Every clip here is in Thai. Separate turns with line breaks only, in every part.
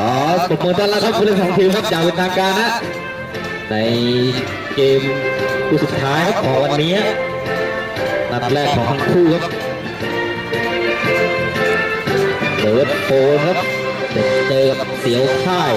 อปรบมือต้อนรับครับผู้เล่นของทีมครับจากเป็นทางการนะ ในเกมคู่สุดท้ายครับของวันนี้นัดแรกของทั้งคู่ครับเบิร์ดโฟนครับเจอกับเสียวค่าย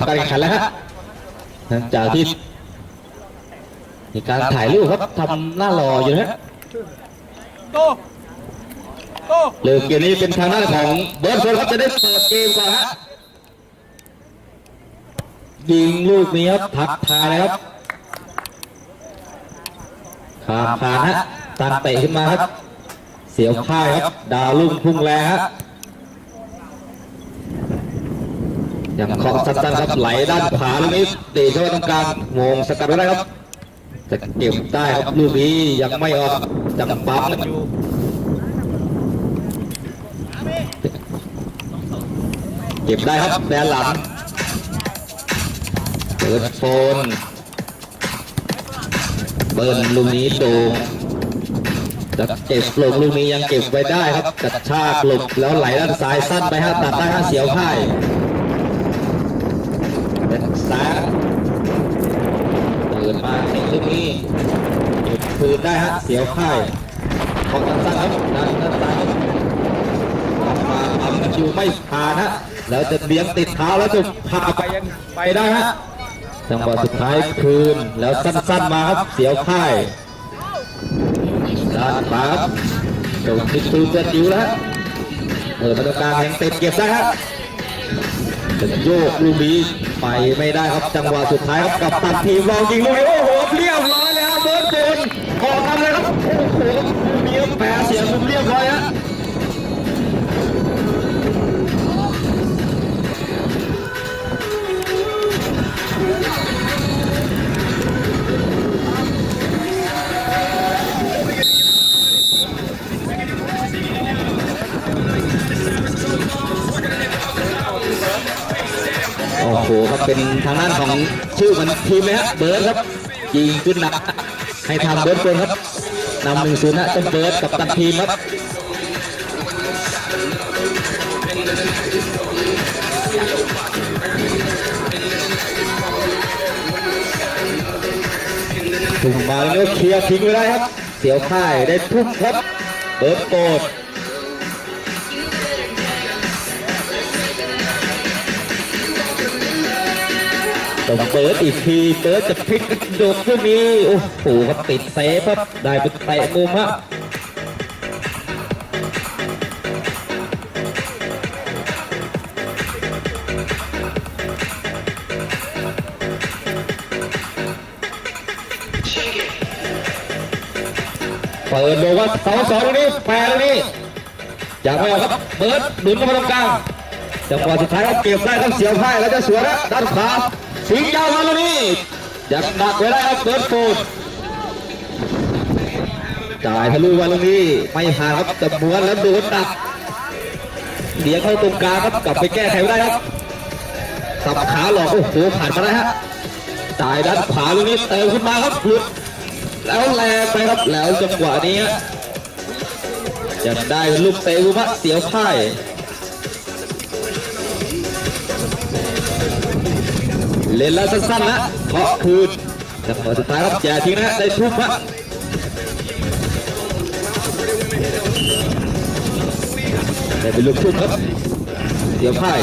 ทำการแข่งขันแล้วฮะหลังจากที่มีการถ่ายรูปครับทำหน้ารออยู่นะฮะ
โตโต
เลือเกมนี้เป็นทางด้านของเบิร์ดโฟนครับจะได้เปิดเกมก่อนฮะยิงลูกนี้ครับทักทายนะครับข้ามผ่านฮะตันเตะขึ้นมาครับ เสียวค่ายครับ ดาวลุ่งพุ่งแรงฮะ ยังเคาะสั้นๆครับไหลด้านขวาลูกนี้เตะเข้าไปตรงกลางมงสกัดไว้ได้ครับจะเก็บได้ครับลูกนี้ยังไม่ออกจังปั๊มกันอยู่เก็บได้ครับแดนหลังเปิดโฟนเบิร์นลูกนี้โดงจะเก็บลงลูกนี้ยังเก็บไว้ได้ครับกระชากหลบแล้วไหลด้านซ้ายสั้นไปฮะตัดได้ฮะเสียวค่ายเป็นซ้ายเปิดมาเตะลูกนี้เก็บคื นะเสียวค่ายของสั้นๆครับด้านด้านซ้ายครับมาทำคิวไม่ผ่านฮะแล้วจะเลี้ยงติดเท้าแล้วจะพาไปยังไปได้ฮะจังหวะสุดท้ายคืนแล้วสั้นๆมาครับเสียวค่ายด้านขวาครับเจ้าทิศตูจะจิ๋วแล้วเปิดมาตรกลางแห่งเตะเก็บได้ฮะจะโยกลูกนี้ไปไม่ได้ครับจังหวะสุดท้ายครับกับตัดทีมลองยิงลูกนี้โอ้โหเรียบร้อยแล้วเบิร์ดโดน ออกกันเลยครับโอ้โหมีแปรเสียงมุมเรียบร้อยฮะโอ้โหครับเป็นทางด้านของชื่อมันทีมเลยฮะเบิร์ดครับยิงขึ้นนัก ให้ทำเบิร์ดเกินครับนำหนึ่งศูนย์ฮะเจ้าเบิร์ดกับตันทีมครับถุงมาแล้วเคลียร์ทิ้งไว้ได้ครับ เสียวค่ายได้ทุ่มครับ เบิร์ดโกด ต้องเปิดอีกทีเปิดจะพลิกโดดช่วงนี้โอ้โหครับติดเซฟครับได้เป็นเตะมุมฮะเปิดบอกว่าเสาสองตรงนี้แปรตรงนี้อยากไม่ออกครับเบิร์ดหนุนเข้ามาตรงกลางจังหวะสุดท้ายเขาเก็บได้ครับเสียวไพ่แล้วจะสวนนะด้านขวา สิงยาวมาตรงนี้ยังดักไว้ได้ครับเบิร์ดโฟนจ่ายทะลุมาตรงนี้ไม่ผ่านครับต่ม้วนแล้วโดนดักเดียงเข้าตรงกลางครับกลับไปแก้ไขไม่ได้ครับสับขาหลอกโอ้โหผ่านมาได้ฮะจ่ายด้านขวาลูกนี้เติมขึ้นมาครับหลุดแล้วแรงไปครับแล้วจังหวะนี้ฮะได้ลูกเตะอุมะเสียวพ่าย เล่นแล้วสั้นๆนะเคาะคืนจังหวะสุดท้ายครับอย่าทิ้งนะได้ทุ่มฮะได้เป็นลูกทุ่มครับเสียวพ่าย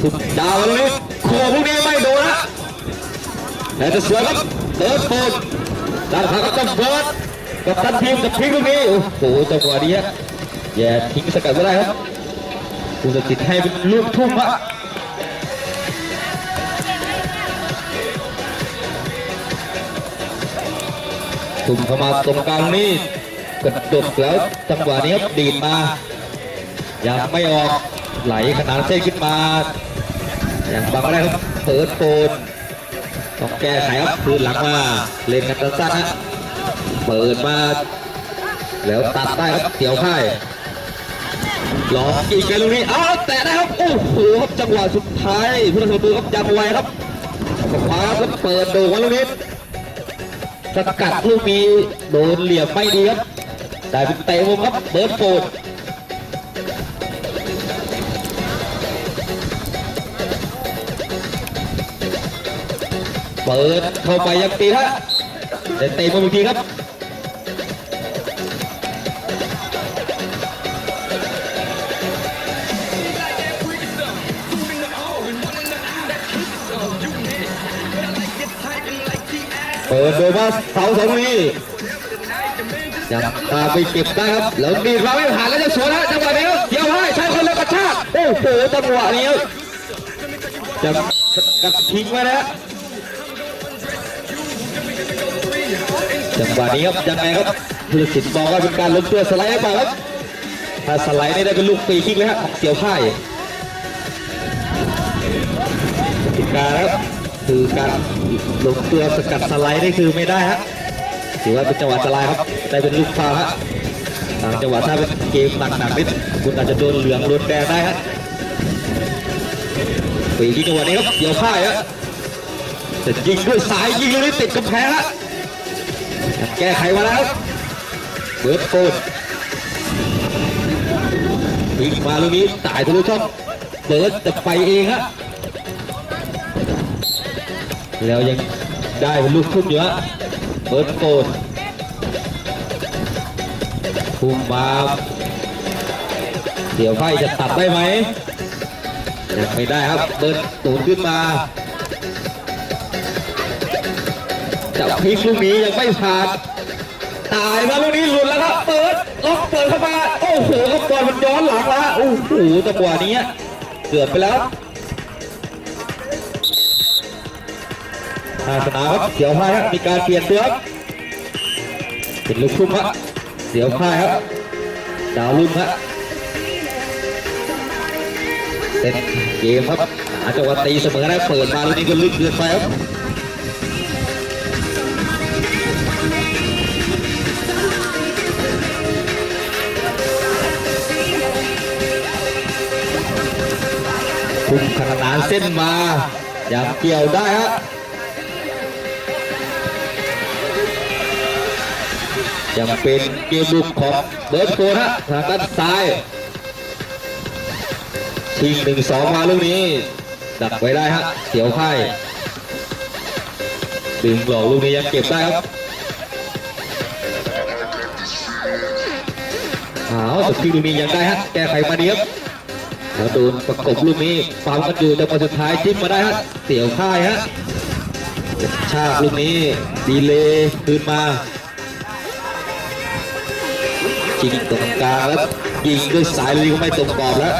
ทุบดาวลูกนี้โค้งลูกนี้ไม่โดนนะแต่จะสวยครับเดินโฟนด้านขวาก็ต้องเบิร์ดกับทันทีมกับพลิกลูกนี้โอ้โหจังหวะนี้ฮะอย่าทิ้งสกัดไม่ได้ครับคุณจะติดให้เป็นลูกทุ่มฮะ ทุ่มเข้ามาตรงกลางนี่กระดกแล้วจังหวะนี้ครับดีดมา ยังไม่ออกไหลขนาดเส้นขึ้นมาอย่างบางก็ได้ครับเปิดโฟนต้องแก้ไขครับคืนหลังมาเล่นกันสั้นๆฮะเปิดมา แล้วตัดได้ครับเสียวค่ายหลอกอีกไงลูกนี้อ้าวแตะได้ครับโอ้โหครับจังหวะสุดท้ายผู้ตัดสินครับยังไวครับขวาครับเปิดโด่งไว้ลูกนี้ สกัดลูกนี้โดนเหลี่ยมไม่ดีครับได้เป็นเตะมุมครับเบิร์ดโฟดเปิดเข้าไปยังตีฮะเตะมุมอีกทีครับ เปิดโดยว่าเสาสองนี้ยังตาไปเก็บได้ครับ แล้วดีเราไม่ผ่านแล้วจะสวนแล้วจังหวะนี้เดี๋ยวให้ใช้คนละกระชากโอ้โหจังหวะนี้จะกัดทิ้งไว้นะจังหวะนี้ครับยังไงครับผู้ตัดสินบอกว่าเป็นการล้มตัวสไลด์หรือเปล่าครับถ้าสไลด์นี่ได้เป็นลูกฟรีคิกเลยฮะเสียวพ่ายติดกาครับ คือการลงตัวสกัดสไลด์นี่คือไม่ได้ฮะถือว่าเป็นจังหวะอันตรายครับได้เป็นลูกฟาวฮะตามจังหวะถ้าเป็นเกมหนักๆนิดคุณอาจจะโดนเหลืองโดนแดงได้ฮะฟรีคิกจังหวะนี้ครับเสี่ยวพ่ายฮะจะยิงด้วยสายยิงเลยติดกำแพงฮะแก้ไขมาแล้วเบิร์ดโฟนวิ่งมาลูกนี้ตายทะลุช่องเบิร์ดจะไปเองฮะ แล้วยังได้เป็นลูกทุ่มอยู่ฮะเบิร์ดโฟนทุ่มมาเดี๋ยวไฟจะตัดได้ไหมยังไม่ได้ครับเบิร์ดตูนขึ้นมาจะพลิกลูกนี้ยังไม่ผ่านตายมาลูกนี้หลุดแล้วครับเปิดล็อกเปิดเข้ามาโอ้โหครับอลมันย้อนหลังแล้วฮะโอ้โหจังหวะนี้เกือบไปแล้วาสนาครับเสียวพายครับมีการเปลี่ยนตัวครับเป็นลูกทุ่มครับเสียวพายครับดาวรุ่งครับเต็มเกมครับหาจังหวะตีเสมอได้เปิดมาลูกนี้ก็ลึกเกินไปครับคุมขนานเส้นมา อยังเกี่ยวได้ฮะ ยังเป็นเกมบุกของเบิร์ดโกนะทางด้านซ้ายชิงหนึ่งสองมาลูกนี้ ดักไว้ได้ฮะเสียวไข่ดึงหลอกลูกนี้ยังเก็บได้ครับอ้าวแต่ที่ลูกนี้ยังได้ฮะแก้ไขมาเดีครับแล้วโดนประกบลูกนี้ฟังกันอยู่แต่พอสุดท้ายจิ้มมาได้ฮะเสียวค่ายฮะกระชากลูกนี้ดีเลยคืนมา ยิงตรงกลางแล้วยิงด้วยสายลุยก็ไม่ตรงกรอบแล้ว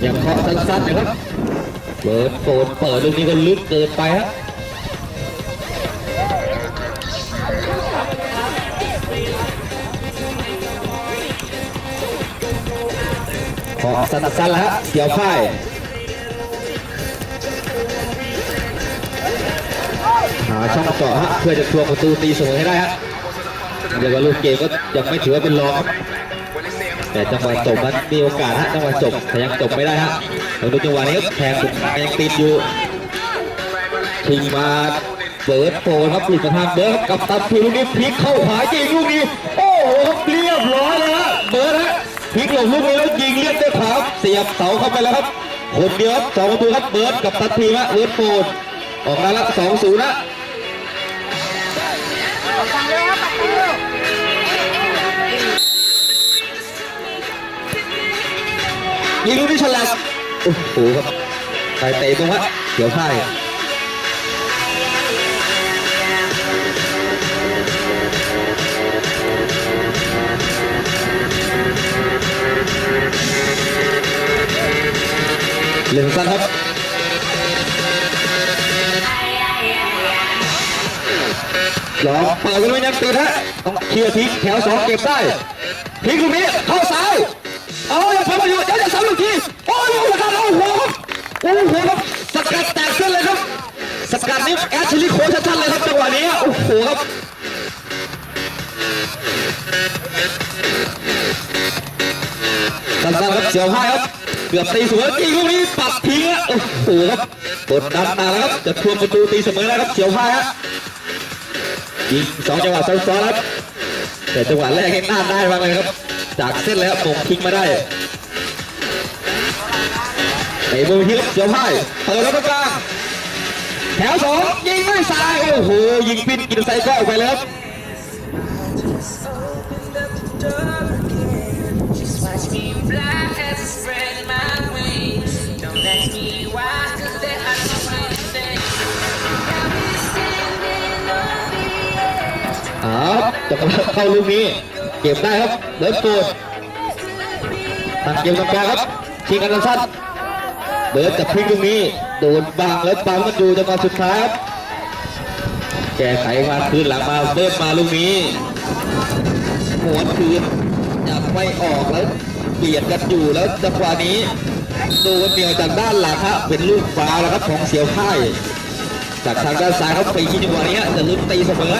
อยังเคาะสั้นๆนะครับเปิดโฟนเปิดลูกนี้ก็ลึกเกินไปฮะ ขอกสตัดสั้นแล้วฮะเกี่ยวค่ายหาช่องเจาะฮะเพื่อจะทวงประตูตีเสมอให้ได้ฮะเดี๋ยวลูกเกมก็ยังไม่ถือว่าเป็นรองแต่จังหวะจบนั้นมีโอกาสฮะจังหวะจบแต่ยังจบไม่ได้ฮะลองดูจังหวะนี้แทงยังติดอยู่ทิ้งมาเปิดโฟนครับหลุดมาทำเบิร์ดกับตัดผิวลูกนี้พลิกเข้าขวาจริงลูกนี้โอ้โหเรียบร้อยเลยฮะเบิร์ดฮะพลิกหลงลูกนี้แล้ว เลียบด้วยขวาเสียบเสาเข้าไปแล้วครับคนเดียวครับสองประตูครับเบิร์ดกับตัดทีมฮะเบิร์ดโฟนออกมาแล้วสองศูนย์นะ
สั่งเร็วครับตัดเร็ว
ยิงลูกนี้ฉลับโอ้โหครับใครเตะตรงฮะเขียวพ่าย เล่นสั้นครับลองเปิดกันไว้ยังติดฮะต้องเคลียร์ทิ้งแถวสองเก็บได้ทิ้งลูกนี้เข้าซ้ายเอาอย่าพามาอยู่เดี๋ยวจะซ้ำอีกทีโอ้ยโอ้โหครับโอ้โหครับโอ้โหครับสกัดแตกเส้นเลยครับสกัดนี้แอชลิโคชัดๆเลยครับจังหวะนี้โอ้โหครับสั้นๆครับเสียวห้าครับ เกือบตีสมอจริงลูกนี้ปัดทิ้งอะโอ้โหครับกดดันมาแล้วครับจะทวงประตูตีเสมอแล้วครับเสียวห้าฮะยิงสองจังหวะซ้อนๆครับแต่จังหวะแรกให้ต้านได้มากเลยครับ จากเส้นแล้วผมทิ้งมาได้ไอ้มือที่เสียวไพ่เปิดแล้วกลางแถวสองยิงด้วยซ้ายโอ้โหยิงปินกินไซก็ออกไปแล้วครับ
edge.
อ้าวจะเข้าลูกนี้เก็บได้ครับเลิฟโกดตั้งเกมตรงกลางครับชิงกันสั้นเบิร์ดจะพลิกลูกนี้โดนบังแล้วบังมันอยู่จังหวะสุดท้ายครับแก้ไขมาคืนหลังมาเบิร์ดมาลูกนี้หัวคืนจับไม่ออกแล้วเบียดกันอยู่แล้วจังหวะนี้ดนเหนียวจากด้านหลังครับเป็นลูกฟ้าแล้วครับของเสียวค่จากทางด้านซ้ายเขาไปที่จังหวะนี้จะลุ้นตีเสมอ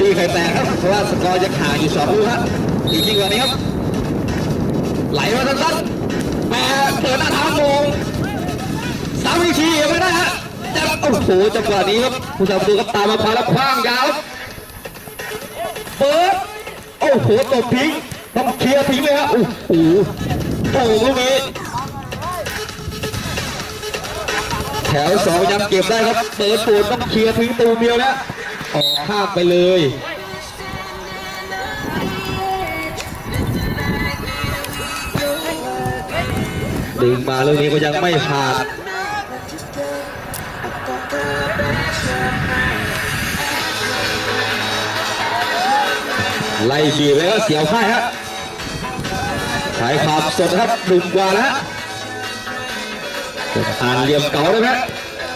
ตีไข่แตกครับ เพราะว่าสกอร์จะห่างอยู่สองลูกครับอีกจริงกว่านี้ครับ ไหลมาสั้นๆแปะเปิดหน้าทางโมงสามวิธียังไม่ได้ฮะจะโอ้โหจังหวะนี้ครับผู้ชมดูครับตามมาพาแล้วคว้างยาวครับเปิดโอ้โหตบทิ้งต้องเคลียร์ทิ้งเลยฮะโอ้โหโอ้โหลูกนี้แถวสองยังเก็บได้ครับ เปิดปูนต้องเคลียร์ทิ้งตูเดียวแล้ว ออกข้ามไปเลย ดึงมาเรื่องนี้ก็ยังไม่ผ่านไล่บีบเลยก็เสียวค่ายฮะขายความสดนะครับดุมกว่าแล้วอ่านเหลี่ยมเก่าได้ไหม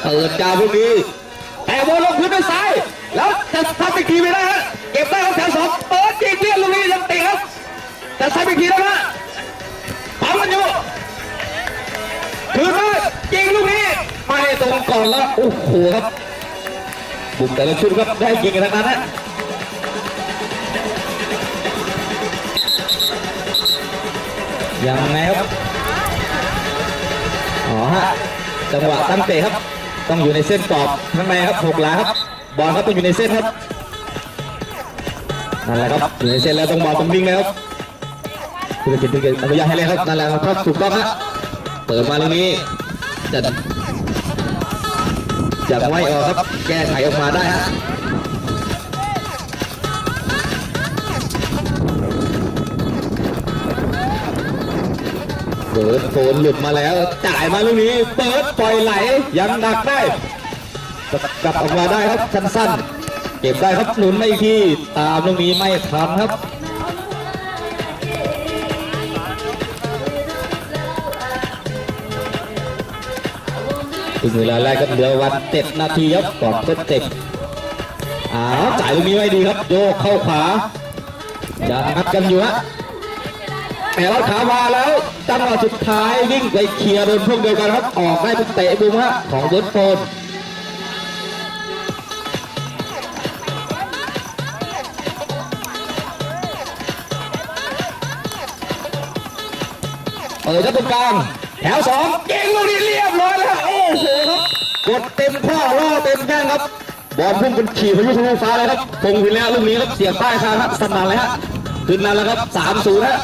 เปิดกาวพวกนี้แต่บอลลงพื้นด้วยซ้าย แล้วจะทำอีกทีไม่ได้ฮะเก็บได้ครับแถวสองเปิดยิงเลี้ยนลูกนี้ยังตีครับจะทำอีกทีได้ไหมปั๊มมันอยู่ถือมายิงลูกนี้ไม่ตรงก่อนแล้วโอ้โหครับบุกแต่ละชุดครับได้ยิงกันทั้งนั้นนะยังไงครับอ๋อฮะจังหวะตั้งเตะครับ ต้องอยู่ในเส้นกรอบข้างในครับหกหลาครับ บอลครับต้องอยู่ในเส้นครับนั่นแหละครับอยู่ในเส้นแล้วต้องบอลต้องวิ่งแล้วครับคือจะเป็นอนุญาตให้เล่นครับนั่นแหละครับถูกต้องฮะเปิดมาตรงนี้จะจะไม่ออกครับ แก้ไขออกมาได้ฮะเปิดโฟนหลุดมาแล้ว จ่ายมาลูกนี้ เปิดปล่อยไหล ยังดักได้ กลับออกมาได้ครับสั้นๆเก็บได้ครับหนุนไม่อีกทีตามลูกนี้ไม่ทันครับถึงเวลาแรกก็เหลือวันเจ็ดนาทีครับก่อนทดเจ็บอ้าวจ่ายลูกนี้ไม่ดีครับ โยกเข้าขวายังงัดกันอยู่ฮะแหมรถขามาแล้วจังหวะสุดท้ายวิ่งไปเคลียร์โดนพวกเดียวกันครับออกได้เป็นเตะบุ้มฮะของเบิร์ดโฟน ปิดครับตรงกลางแถวสองเก่งลูกนี้เรียบร้อยแล้วโอ้โหครับกดเต็มข้อล่อเต็มแข้งครับบอลพุ่งเป็นขี่พายุทะลุฟ้าเลยครับคงพินแล้วลูกนี้ครับเสียบใต้คางครับสนั่นเลยฮะขึ้นมาแล้วครับสามศูนย์ฮะ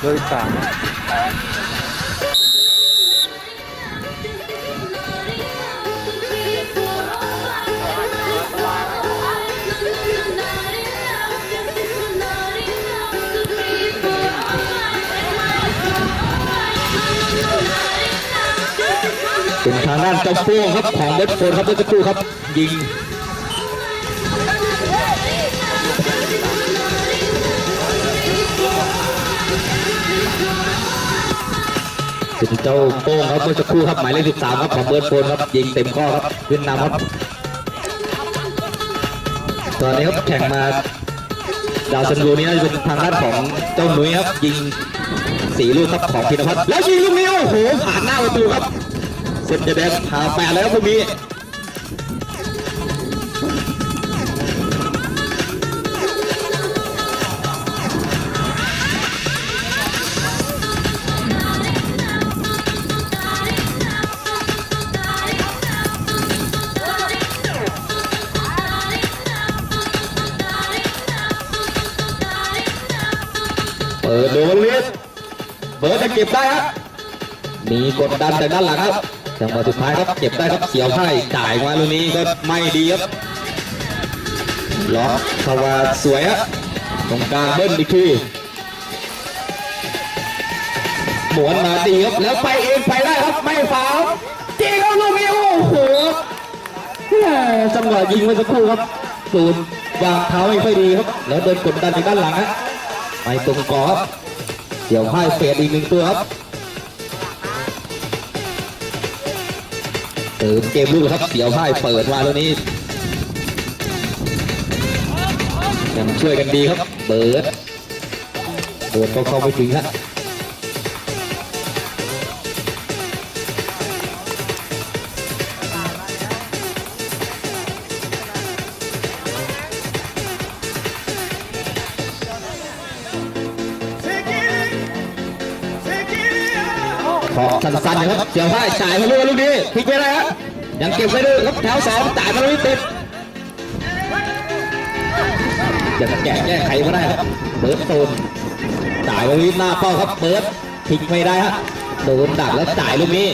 โดยสาม
เป็นทางด้านเจ้าโป้งครับของเบสโฟนครับเมื่อสักครู่ครับยิงเป็นเจ้าโป้งครับเมื่อสักครู่ครับหมายเลข13ครับของเบิร์ดโฟนครับยิงเต็มข้อครับขึ้นนำครับ ตอนนี้ครับแข่งมาดาวซันโวนี้น่าจะเป็นทางด้านของเจ้าหนุ่ยครับ ยิงสี่ลูกครับของพินพัฒน์แล้วยิงลูกนี้โอ้โหผ่านหน้าประตูครับ เซ็นจะแดงผ่าแปดแล้วพวกนี้เปิดโดูลูกนี้เปิดจะเก็บได้ฮะมีกดดันจากด้านหลังครับ จังหวะสุดท้ายครับเก็บได้ครับเสียวไพ่จ่ายมาลูกนี้ก็ไม่ดีครับล็อกเข้ามาสวยฮะตรงกลางเบิ้ลอีกทีหมวนมาดีครับแล้วไปเองไปได้ครับไม่ฟาวจริงครับลูกนี้โอ้โหแม่จังหวะยิงเมื่อสักครู่ครับตูนวางเท้าไม่ค่อยดีครับ แล้วเดินกดดันจากด้านหลังฮะไปตรงกรอบเสียวไพ่เฟดอีกหนึ่งตัวครับ ติมเกมลูกครับเสียวไพ่เปิดมาตรงนี้ยังช่วยกันดีครับเบิร์ดเบิร์ดก็เข้าไปถึงฮะ ขอสั้นๆนะครับเสียวไพ่จ่ายมาลูกลูกนี้พลิกไปได้ฮะยังเก็บไว้ด้วยครับแถวสองจ่ายมาลูกนี้ติดจะแก้แก้ไขมาได้ครับเบิร์ดโซนจ่ายลูกนี้หน้าเป้าครับเบิร์ดทิ้งไม่ได้ฮะโดนดักแล้วจ่ายลูกนี้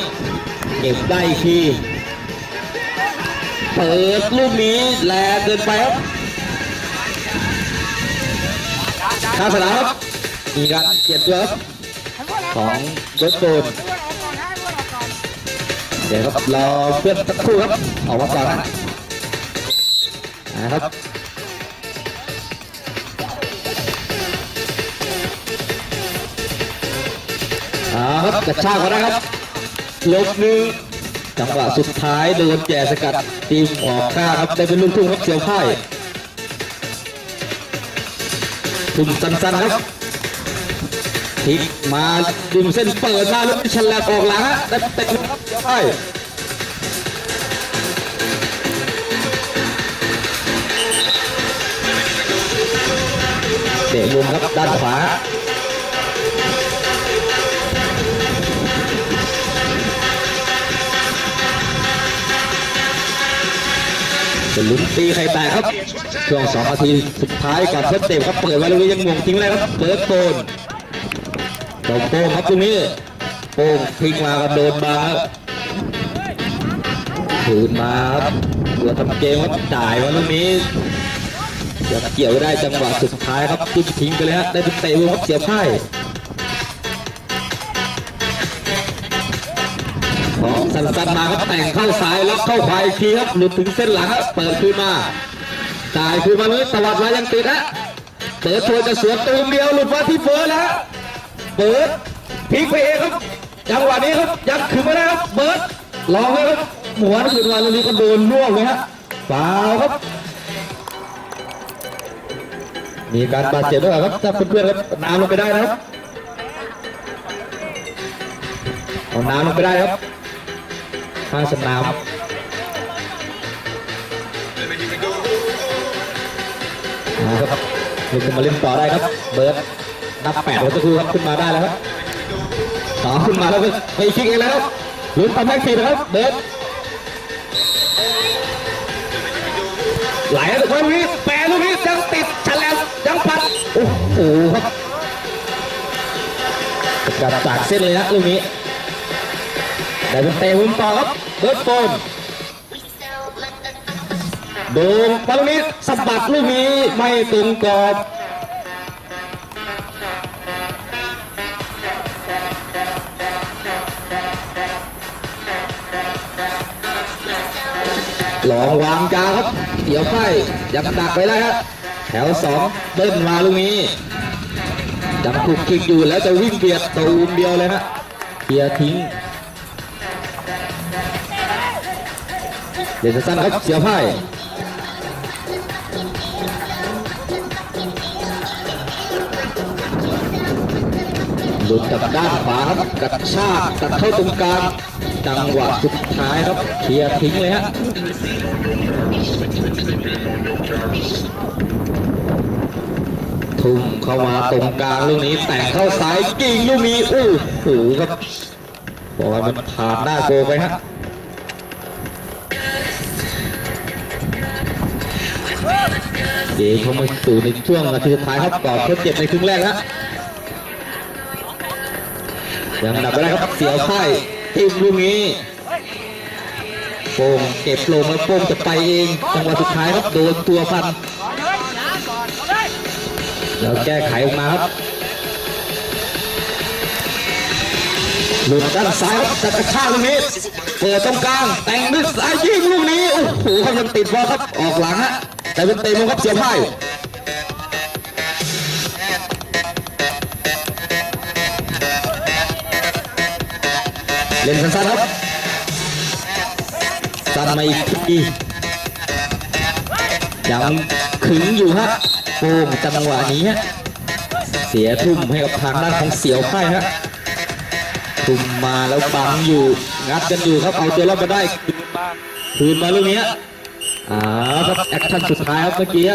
เก็บได้อีกทีเปิดลูกนี้แรงเกินไปครับข้างสนามครับมีการเก็บตัวครับของเบิร์ดโซน เดี๋ยวครับรอเพื่อนสักครู่ครับออกมาก่อนนะนะครับเอาครับกระชากมาได้ครับลบหนึ่งจังหวะสุดท้ายโดนแจสกัดทีมออกข้างครับได้เป็นลูกทุ่งครับเสียวไพ่ทุ่มสั้นๆครับพลิกมาดึงเส้นเปิดมาแล้วฉลับออกหลังฮะได้เตะลูกครับ ใช่เตะมุมครับด้านขวาเป็นลุ้นตีไข่แตกครับ ช่วงสองนาทีสุดท้ายกับเพื่อนเต็มครับ เปิดไว้เลยยังมงทิ้งเลยครับ เปิดโปนโดนโป้งครับตรงนี้ โป้งทิ้งมากับโดนบาครับ ถืนมาครับตัวทำเกมครับจ่ายมาตรงนี้เดี๋ยวเกี่ยวได้จังหวะสุดท้ายครับจิ้มทิ้งไปเลยฮะได้เป็นเตะลูกครับเสียบไพ่ของสันสันมาครับแต่งเข้าซ้ายล็อกเข้าขวาอีกทีครับหลุดถึงเส้นหลังครับเปิดคืนมาจ่ายคืนมาเลยตวัดมายังติดฮะเปิดตัวจะสวนตูมเดียวหลุดมาที่เฟิร์สแล้วเปิดพลิกไปเองครับจังหวะนี้ครับยังคืนไม่ได้ครับเบิร์ดลองเลยครับ หมวนคืนมาลูกนี้ก็โดนล่วงเลยฮะฟาวครับ มีการบาดเจ็บด้วยครับถ้าเพื่อนๆครับน้ำลงไปได้นะครับเอาน้ำลงไปได้ครับข้างสนามนะครับลุกขึ้นมาเล่นต่อได้ครับ เบิร์ดนับแปดหัวตะคูครับขึ้นมาได้แล้วครับต่อขึ้นมาแล้วก็ไปคิกเองแล้วครับลุ้นตำแหน่งสี่นะครับ เบิร์ด ไหลแล้วทุกคนนี้แปรลูกนี้ยังติดฉลับยังปัดโอ้โหครับกับจากเส้นเลยนะลูกนี้ได้เป็นเตะมุมต่อครับเบิร์ดโฟนโดนบอลลูกนี้สะบัดลูกนี้ไม่ตรงกรอบลองวางยาครับ เสียวไฟยังดักไว้ได้ครับแถวสองเบิ้ลมาลูกนี้ยังถูกคิกอยู่แล้วจะวิ่งเบียดตูมเดียวเลยฮะเคลียร์ทิ้งเดี๋ยวสั้นครับเสียไพ่ ดจากด้านขวาครับกระชากตัดเข้าตรงกลางจังหวะสุดท้ายครับเคลียร์ทิ้งเลยฮะทุ่มเข้ามาตรงกลางลูกนี้แต่งเข้าซ้ายกิ่งลูกนี้โอ้โหครับบอกว่ามันผ่านหน้าโกไปฮะเกมเข้ามาสู่ในช่วงนาทีสุดท้ายครับก่อนทดเจ็บในครึ่งแรกฮะ ยังดับไม่ได้ครับเสียวไข่ทีมลูกนี้โป่งเก็บลงแล้วโป่งจะไปเองจังหวะสุดท้ายครับโดนตัวพันแล้วแก้ไขออกมาครับหลุดด้านซ้ายครับจัดกระชากลูกนี้เปิดตรงกลางแต่งด้วยซ้ายยิงลูกนี้โอ้โหยังติดบอลครับออกหลังฮะแต่เป็นเตะมุมครับเสียบไพ่ เล่นสั้นๆครับสั้นมาอีกทียังขึงอยู่ฮะโป่งจังหวะนี้ฮะเสียทุ่มให้กับทางด้านของเสียวไพ่ฮะทุ่มมาแล้วบังอยู่งัดกันอยู่ครับเอาตัวรอดมาได้คืนมาลูกนี้อ่าครับแอคชั่นสุดท้ายครับเมื่อกี้